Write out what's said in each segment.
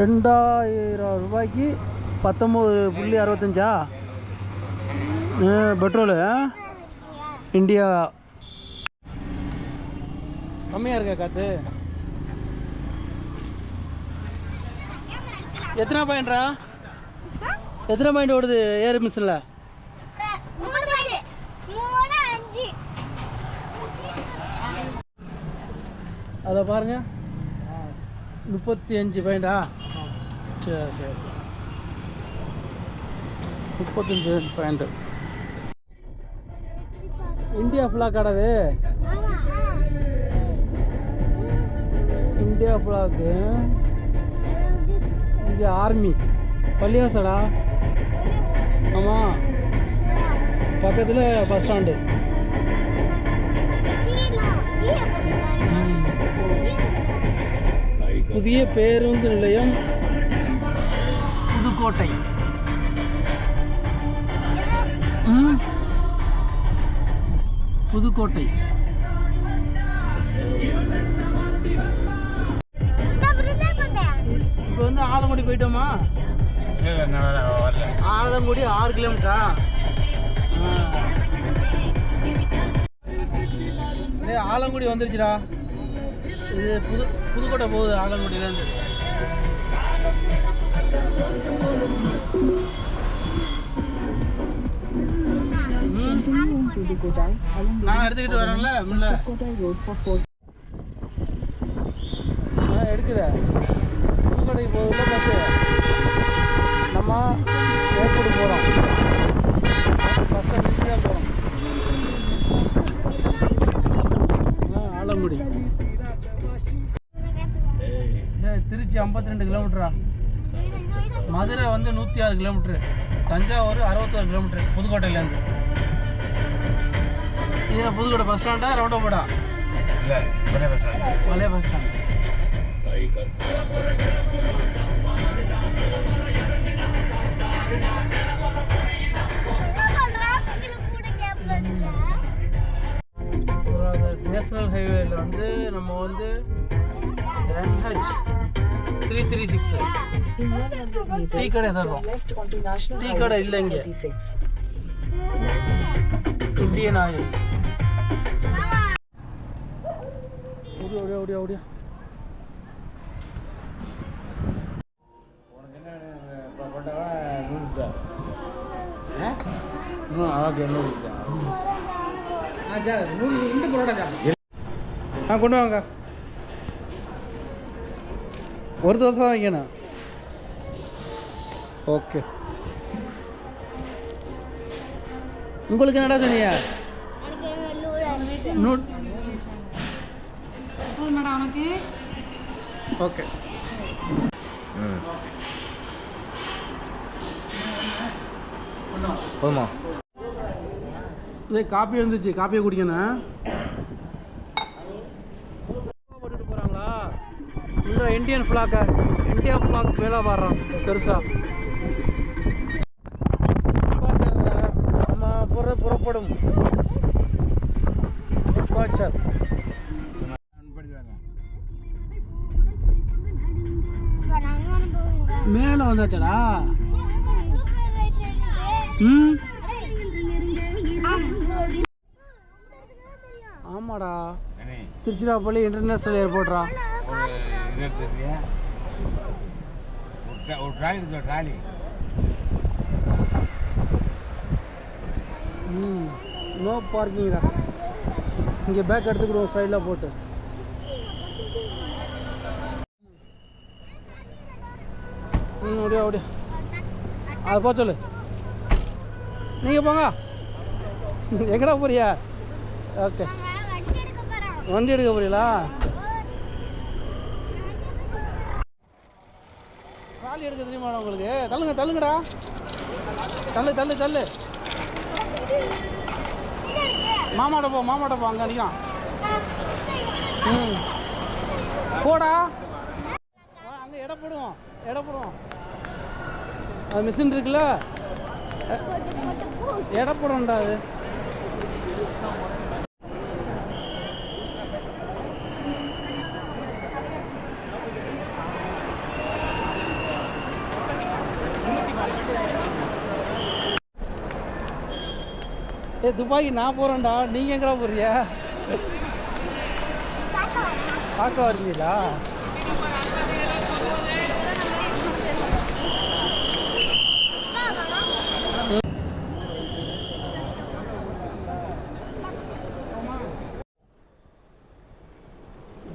ரெண்டாயிரம் ரூபாய்க்கு பத்தொம்போது புள்ளி அறுபத்தஞ்சா? பெட்ரோலு இந்தியா கம்மியாக இருக்கா காற்று எத்தனை பாயிண்ட்ரா? எத்தனை பாயிண்ட் ஓடுது ஏர் மிஷினில்? மூணு பாருங்கள் அதில் பாருங்க. முப்பத்தி அஞ்சு பாயிண்டா? சரி சரி முப்பத்தஞ்சு பாயிண்ட் இந்தியா ஃப்ளாக் ஆடாது ஆமா இந்தியா ஃப்ளாக்கு இது ஆர்மி பள்ளிவாசடா ஆமாம் பக்கத்தில் பஸ் ஸ்டாண்டு புதிய பேருந்து நிலையம் புதுக்கோட்டை புதுக்கோட்டை. இப்போ வந்து ஆலங்குடி போயிட்டோமா? ஆலங்குடி ஆறு கிலோமீட்டரா? ஆலங்குடி வந்துருச்சுடா. இது புது புதுக்கோட்டை போகுது ஆலங்குடியிலேருந்து. நான் எடுத்துக்கிட்டு வரேன்ல முன்ன நான் எடுக்கிறேன். புதுக்கோட்டைக்கு போகுதுல பஸ்ஸு நம்ம ஏர்போர்ட் போகிறோம் பஸ்ஸை நிறுத்தி தான் போகிறோம் ஆலங்குடி. திருச்சி 52 ரெண்டு கிலோமீட்டரா? மதுரை வந்து நூற்றி ஆறு கிலோமீட்ரு தஞ்சாவூர் அறுபத்தாறு கிலோமீட்ரு புதுக்கோட்டையிலேருந்து. இதில் புதுக்கோட்டை பஸ் ஸ்டாண்டா ரவுண்டா போடா பழைய பஸ் ஸ்டாண்ட் நேஷனல் ஹைவேல வந்து நம்ம வந்து NH three three six tea கடை தர்றோம் டீ கடை இல்லை இங்கே இந்தியன் ஆயில் ஓடியா ஓடியா ஓடியா ஆ கொண்டு வாங்க ஒரு தோசை தான் வைக்கணும். ஓகே உங்களுக்கு என்னடா நூட் ஓகே போதுமா? காப்பி வந்துச்சு காப்பியை குடிக்கணும். இந்தியன் ஃப்ளாக்கை இந்தியா ஃப்ளாக் மேலே பாடுறான் பெருசா. நம்ம புற புறப்படும். Departure. மேலே வந்தாச்சாடா? ம்? ஆமாடா. திருச்சிராப்பள்ளி இன்டர்நேஷ்னல் ஏர்போர்ட்ரா? இது எடுத்துருக்கியா ஒரு ட்ராலி இருக்கு ட்ராலி. ம் நோ இங்கே பேக் எடுத்துக்கிடுவோம் சைடில் போட்டு. ம் ஓடியா ஓடியா. அதை போக சொல்லு. நீங்கள் போங்க. எங்கடா போறியா? ஓகே. வண்டி எடுக்க போறீங்களா ட்ராலி எடுக்க தெரியுமா உங்களுக்கு? தள்ளுங்க தள்ளுங்கடா. தள்ளு தள்ளு தள்ளு. மாமாட்ட போ மாமாட்ட போ அங்கே நிற்கிறான் ம். போடா. அங்கே எடை போடுவோம் எடை போடுவோம். அது மிஷின் இருக்குல்ல? எ- எடை அது. ஏ துபாய் நான் போகிறேன்டா நீங்கள் எங்கடா போறியா பார்க்க வரீங்களா?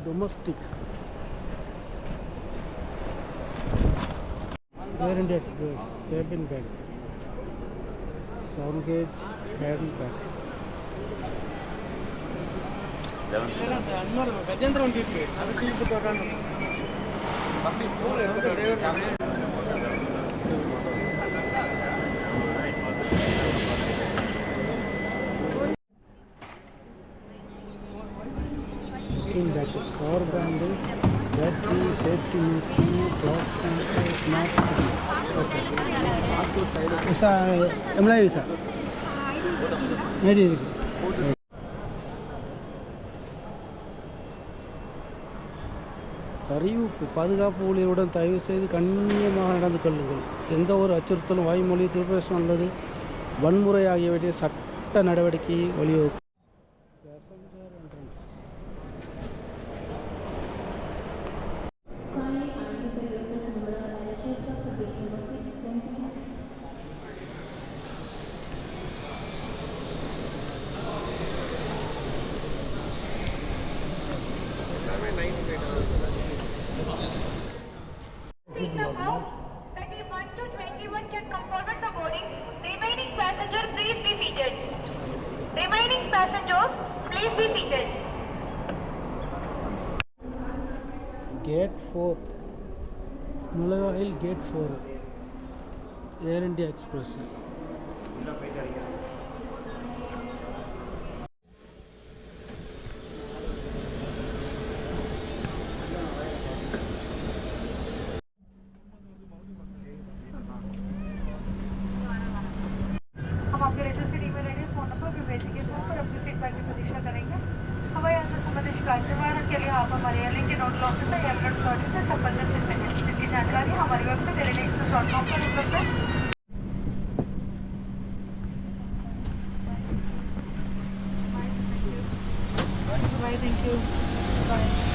Domestic Air India Express cabin bag sound gauge hand bag Gajendra ಹೊಂಟಿದ್ವಿ ಅದಕ್ಕೆ ಇಲ್ಲಿ ತಗೊಂಡು Checking that the car brand is battery safety missing safety visa employee visa ID இருக்கு அறிவிப்பு பாதுகாப்பு ஊழியருடன் தயவு செய்து கண்ணியமாக நடந்து கொள்ளுங்கள். எந்த ஒரு அச்சுறுத்தலும் வாய்மொழி துர்பேசம் அல்லது வன்முறை ஆகியவற்றை சட்ட நடவடிக்கையை வழிவகுக்கும் Can comfortable for boarding. Remaining passenger, please be seated. Remaining passengers, please be seated. Gate 4. Nulaga Hill Gate 4. Air India Express. निवारण के लिए आप हमारे एयरलाइन के नोडल ऑफिसर एयरपोर्ट सर्विस से संबंधित सकते हैं जिसकी जानकारी हमारी वेबसाइट एक्सप्रेस डॉट कॉम पर उपलब्ध है Thank you. Bye.